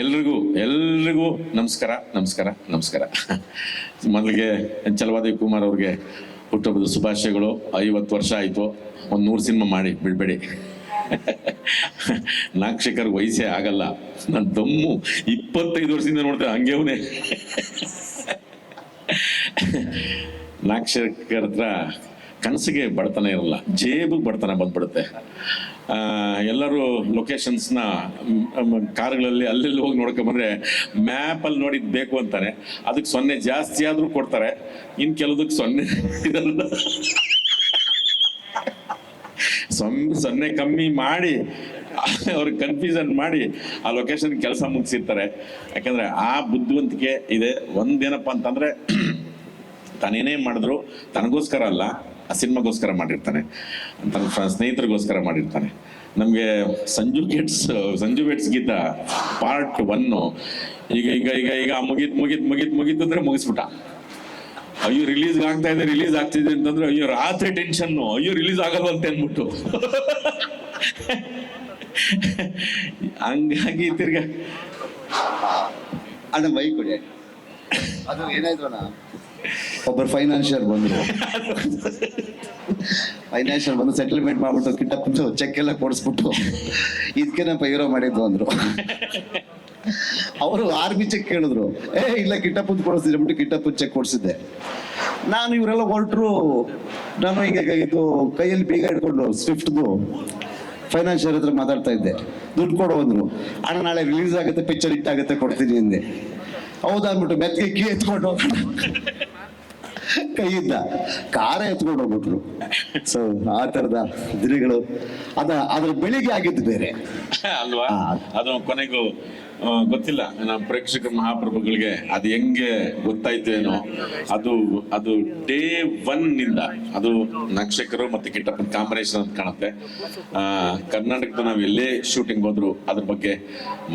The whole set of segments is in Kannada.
ಎಲ್ರಿಗೂ ಎಲ್ರಿಗೂ ನಮಸ್ಕಾರ ನಮಸ್ಕಾರ ನಮಸ್ಕಾರ. ಮೊದಲಿಗೆ ಚಲವಾದಿ ಕುಮಾರ್ ಅವ್ರಿಗೆ ಹುಟ್ಟುಹಬ್ಬದ ಶುಭಾಶಯಗಳು. ಐವತ್ತು ವರ್ಷ ಆಯಿತು. ಒಂದು ನೂರು ಸಿನಿಮಾ ಮಾಡಿ, ಬಿಡಬೇಡಿ. ನಾಕ್ಷಕರ್ ವಯಸ್ಸೇ ಆಗಲ್ಲ. ನನ್ನ ದಮ್ಮು. ಇಪ್ಪತ್ತೈದು ವರ್ಷದಿಂದ ನೋಡ್ತೇನೆ, ಹಂಗೆ ಅವನೇ. ನಾಕ್ಷಕರ ಹತ್ರ ಕನಸಿಗೆ ಬಡತನ ಇರಲ್ಲ, ಜೇಬು ಬಡತನ ಬಂದ್ಬಿಡುತ್ತೆ. ಎಲ್ಲರೂ ಲೊಕೇಶನ್ಸ್ನ ಕಾರ್ಗಳಲ್ಲಿ ಅಲ್ಲೆಲ್ಲಿ ಹೋಗಿ ನೋಡ್ಕೊಂಬಂದ್ರೆ ಮ್ಯಾಪಲ್ಲಿ ನೋಡಿದ್ ಬೇಕು ಅಂತಾರೆ. ಅದಕ್ಕೆ ಸೊನ್ನೆ ಜಾಸ್ತಿ ಆದರೂ ಕೊಡ್ತಾರೆ. ಇನ್ನು ಕೆಲವದಕ್ಕೆ ಸೊನ್ನೆ ಸೊನ್ನೆ ಸೊನ್ನೆ ಕಮ್ಮಿ ಮಾಡಿ ಅವ್ರಿಗೆ ಕನ್ಫ್ಯೂಷನ್ ಮಾಡಿ ಆ ಲೊಕೇಶನ್ ಕೆಲಸ ಮುಗಿಸಿರ್ತಾರೆ. ಯಾಕಂದ್ರೆ ಆ ಬುದ್ಧಿವಂತಿಕೆ ಇದೆ. ಒಂದೇನಪ್ಪ ಅಂತಂದ್ರೆ, ತಾನೇನೇ ಮಾಡಿದ್ರು, ತನಗೋಸ್ಕರ ಅಲ್ಲ. ಆ ಸಿನಿಮಾಗೋಸ್ಕರ ಮಾಡಿರ್ತಾನೆ. ಫ್ರ- ಸ್ನೇಹಿತರಿಗೋಸ್ಕರ ಮಾಡಿರ್ತಾನೆ. ನಮಗೆ Sanju gates Sanju gates Geetha part one ಈಗ ಈಗ ಈಗ ಈಗ ಮುಗೀತ್ ಮುಗೀತ್ ಮುಗೀತ್, ಮುಗಿತು ಅಂದ್ರೆ ಮುಗಿಸ್ಬಿಟ್ಟ. ಅಯ್ಯೋ ರಿಲೀಸ್ ಆಗ್ತಾ ಇದೆ ರಿಲೀಸ್ ಆಗ್ತಿದೆ ಅಂತಂದ್ರೆ, ಅಯ್ಯೋ, ರಾತ್ರಿ ಟೆನ್ಷನ್ ಅಯ್ಯೋ ರಿಲೀಸ್ ಅಂತ ಅಂದ್ಬಿಟ್ಟು. ಹಂಗಾಗಿ ತಿರ್ಗ ಅಣ್ಣ ಮೈ ಕೊಡಿ. ಅದು ಏನಾಯ್ತು ಒಬ್ಬರು ಫೈನಾನ್ಷಿಯರ್ ಬಂದ್ರು. ಫೈನಾನ್ಷಿಯರ್ ಬಂದು ಸೆಟಲ್ಮೆಂಟ್ ಮಾಡ್ಬಿಟ್ಟು ಕಿಟ್ಟಪ್ಪಂದು ಚೆಕ್ ಎಲ್ಲ ಕೊಡಿಸ್ಬಿಟ್ಟು ಇದಕ್ಕೇನಪ್ಪ ಹೀರೋ ಮಾಡಿದ್ದು ಅಂದ್ರು. ಅವರು ಆರ್ಮಿ ಚೆಕ್ ಕೇಳಿದ್ರು. ಏ, ಇಲ್ಲ ಕಿಟ್ಟಪ್ಪಂದು ಕೊಡಿಸಿದ್ರೆ ಬಿಟ್ಟು ಕಿಟ್ಟಪ್ಪನ ಚೆಕ್ ಕೊಡಿಸಿದ್ದೆ. ನಾನು ಇವರೆಲ್ಲ ಹೊರಟರು. ನಾನು ಈಗ ಇದು ಕೈಯಲ್ಲಿ ಬೀಗ ಹಿಡ್ಕೊಂಡು ಸ್ವಿಫ್ಟ್ದು ಫೈನಾನ್ಷಿಯರ್ ಹತ್ರ ಮಾತಾಡ್ತಾ ಇದ್ದೆ. ದುಡ್ಡು ಕೊಡು ಅಂದ್ರು. ಅಣ್ಣ, ನಾಳೆ ರಿಲೀಸ್ ಆಗುತ್ತೆ ಪಿಕ್ಚರ್ ಇಟ್ಟಾಗುತ್ತೆ ಕೊಡ್ತೀನಿ ಅಂದೆ. ಹೌದಾ ಅಂದ್ಬಿಟ್ಟು ಮೆತ್ತಿಗೆ ಕೀ ಎತ್ಕೊಂಡು ಕೈಯಿಂದ ಕಾರ ಎತ್ಕೊಂಡು ಹೋಗ್ಬಿಟ್ರು. ಸೊ ಆ ತರದ ದಿನಗಳು ಅದ ಅದ್ರ ಬೆಳಿಗ್ಗೆ ಆಗಿದ್ದು ಬೇರೆ. ಅಲ್ವಾ. ಅದು ಕೊನೆಗೂ ಗೊತ್ತಿಲ್ಲ. ನಮ್ಮ ಪ್ರೇಕ್ಷಕ ಮಹಾಪ್ರಭುಗಳಿಗೆ ಅದು ಹೆಂಗೆ ಗೊತ್ತಾಯ್ತು ಏನೋ, ಅದು ಅದು ಡೇ ಒನ್ನಿಂದ, ಅದು ನಕ್ಷಕರು ಮತ್ತೆ ಕಿಟ್ಟಪ್ಪನ ಕಾಂಬಿನೇಷನ್ ಅಂತ ಕಾಣುತ್ತೆ. ಕರ್ನಾಟಕದ ನಾವು ಎಲ್ಲೇ ಶೂಟಿಂಗ್ ಹೋದ್ರು ಅದ್ರ ಬಗ್ಗೆ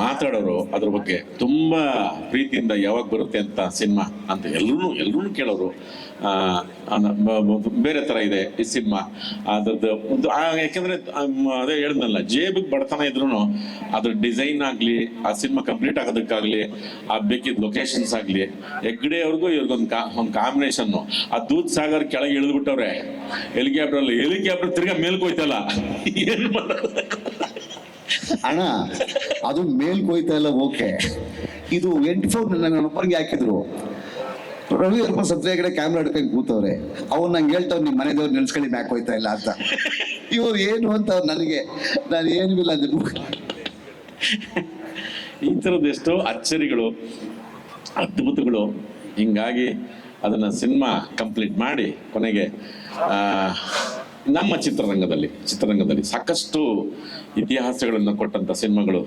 ಮಾತಾಡೋರು ಅದ್ರ ಬಗ್ಗೆ ತುಂಬಾ ಪ್ರೀತಿಯಿಂದ ಯಾವಾಗ ಬರುತ್ತೆ ಅಂತ ಸಿನಿಮಾ ಅಂತ ಎಲ್ಲರೂ ಎಲ್ಲರೂ ಕೇಳೋರು. ಬೇರೆ ತರ ಇದೆ ಈ ಸಿನಿಮಾ. ಅದ್ರದ್ದು ಯಾಕೆಂದ್ರೆ ಅದೇ ಹೇಳ್ದಲ್ಲ ಜೇಬಿಗೆ ಬಡತನ ಇದ್ರು ಅದ್ರ ಡಿಸೈನ್ ಆಗ್ಲಿ, ಆ ಸಿನಿಮಾ ಕಂಪ್ಲೀಟ್ ಆಗೋದಕ್ಕಾಗ್ಲಿ, ಆ ಬೇಕಿದ್ ಲೊಕೇಶನ್ಸ್ ಆಗಲಿ ಹೆಗ್ಡೆ ಅವ್ರಿಗೂ ಇವ್ರಿಗೊಂದು ಕಾ, ಒಂದು ಕಾಂಬಿನೇಷನ್ನು ಆ ದೂದ್ ಸಾಗರ್ ಕೆಳಗೆ ಇಳಿದ್ಬಿಟ್ಟವ್ರೆ ಹೆಲಿಕಾಪ್ಟರ್ ಅಲ್ಲಿ ಹೆಲಿಕಾಪ್ಟರ್ ತಿರ್ಗಾ ಮೇಲ್ಕೋಯ್ತಲ್ಲ ಏನ್ ಅಣ್ಣ, ಅದು ಮೇಲ್ಕೋಯ್ತಾ ಇಲ್ಲ, ಓಕೆ. ಇದು ಎಂಟು ಫೋರ್ ನನ್ನ ಹಾಕಿದ್ರು. ರವಿ ಅಪ್ಪ ಸತ್ಯ ಕಡೆ ಕ್ಯಾಮ್ರಾ ಹಿಡ್ಕೊಂಡು ಕೂತವ್ರೆ. ಅವ್ನು ನಂಗೆ ಹೇಳ್ತಾವ್ ನಿಮ್ಮ ಮನೆದವ್ರು ನೆನ್ಸ್ಕೊಳ್ಳಿ ಮ್ಯಾಕ್ ಹೋಯ್ತಾ ಇಲ್ಲ ಅಂತ. ಇವ್ರು ಏನು ಅಂತ ನನಗೆ, ನಾನು ಏನು ಇಲ್ಲ ಅಂದ್ರು ಈ ಥರದ್ದು ಎಷ್ಟೋ ಅಚ್ಚರಿಗಳು, ಅದ್ಭುತಗಳು, ಹಿಂಗಾಗಿ ಅದನ್ನ ಸಿನಿಮಾ ಕಂಪ್ಲೀಟ್ ಮಾಡಿ ಕೊನೆಗೆ ನಮ್ಮ ಚಿತ್ರರಂಗದಲ್ಲಿ ಚಿತ್ರರಂಗದಲ್ಲಿ ಸಾಕಷ್ಟು ಇತಿಹಾಸಗಳನ್ನು ಕೊಟ್ಟಂತ ಸಿನಿಮಾಗಳು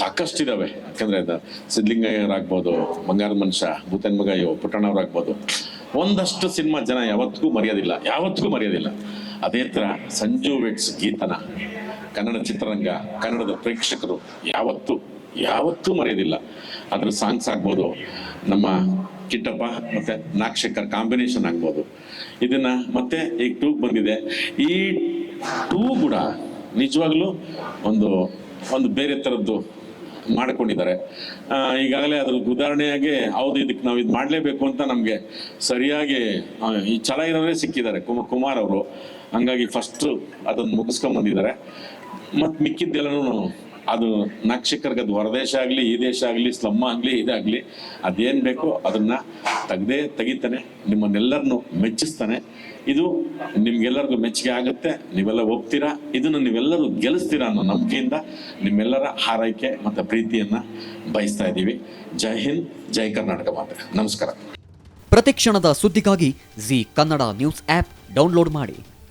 ಸಾಕಷ್ಟು ಇದ್ದಾವೆ ಯಾಕಂದರೆ ಅದು ಸಿದ್ಲಿಂಗಯ್ಯರಾಗ್ಬೋದು ಬಂಗಾರದ ಮನುಷ್ಯ, ಭೂತನ್ ಮಗಯ್ಯೋ ಪುಟ್ಟಣ್ಣವ್ರಾಗ್ಬೋದು ಒಂದಷ್ಟು ಸಿನಿಮಾ ಜನ ಯಾವತ್ತಿಗೂ ಮರೆಯೋದಿಲ್ಲ ಯಾವತ್ತಿಗೂ ಮರೆಯೋದಿಲ್ಲ. ಅದೇ ಥರ ಸಂಜು ವೆಟ್ಸ್ ಗೀತನ ಕನ್ನಡ ಚಿತ್ರರಂಗ, ಕನ್ನಡದ ಪ್ರೇಕ್ಷಕರು ಯಾವತ್ತೂ ಯಾವತ್ತೂ ಮರೆಯೋದಿಲ್ಲ. ಅದ್ರ ಸಾಂಗ್ಸ್ ಆಗ್ಬೋದು, ನಮ್ಮ ಕಿಟ್ಟಪ್ಪ ಮತ್ತೆ ನಾಗಶೇಖರ್ ಕಾಂಬಿನೇಷನ್ ಆಗ್ಬೋದು. ಇದನ್ನ ಮತ್ತೆ ಈಗ ಟೂ ಬಂದಿದೆ. ಈ ಟೂ ಕೂಡ ನಿಜವಾಗ್ಲೂ ಒಂದು ಒಂದು ಬೇರೆ ಥರದ್ದು ಮಾಡ್ಕೊಂಡಿದ್ದಾರೆ. ಈಗಾಗಲೇ ಅದ್ರ ಉದಾಹರಣೆಯಾಗಿ ಹೌದು, ಇದಕ್ಕೆ ನಾವು ಇದು ಮಾಡಲೇಬೇಕು ಅಂತ ನಮಗೆ ಸರಿಯಾಗಿ ಈ ಛಲ ಇರೋರೇ ಸಿಕ್ಕಿದ್ದಾರೆ. ಕುಮ, ಕುಮಾರ್ ಅವರು. ಹಂಗಾಗಿ ಫಸ್ಟ್ ಅದನ್ನು ಮುಗಿಸ್ಕೊಂಡ್ ಬಂದಿದ್ದಾರೆ. ಮತ್ತು ಮಿಕ್ಕಿದ್ದೆಲ್ಲನೂ ಅದು ನಕ್ಷಕರಿಗೆ ಅದು ಹೊರದೇಶ ಆಗಲಿ, ಈ ದೇಶ ಆಗಲಿ ಸ್ಲಮ್ಮ ಆಗಲಿ ಇದಾಗಲಿ ಅದೇನು ಬೇಕೋ ಅದನ್ನ ತೆಗ್ದೇ ತೆಗಿತಾನೆ, ನಿಮ್ಮನ್ನೆಲ್ಲರನ್ನು ಮೆಚ್ಚಿಸ್ತಾನೆ. ಇದು ನಿಮ್ಗೆಲ್ಲರಿಗೂ ಮೆಚ್ಚುಗೆ ಆಗುತ್ತೆ. ನೀವೆಲ್ಲ ಹೋಗ್ತೀರಾ ಇದನ್ನು ನೀವೆಲ್ಲರೂ ಗೆಲ್ಲಿಸ್ತೀರಾ ಅನ್ನೋ ನಂಬಿಕೆಯಿಂದ ನಿಮ್ಮೆಲ್ಲರ ಹಾರೈಕೆ ಮತ್ತು ಪ್ರೀತಿಯನ್ನು ಬಯಸ್ತಾ ಇದ್ದೀವಿ. ಜೈ ಹಿಂದ್, ಜೈ ಕರ್ನಾಟಕ ಮಾತೆ. ನಮಸ್ಕಾರ. ಪ್ರತಿಕ್ಷಣದ ಸುದ್ದಿಗಾಗಿ Zee Kannada news app download ಮಾಡಿ.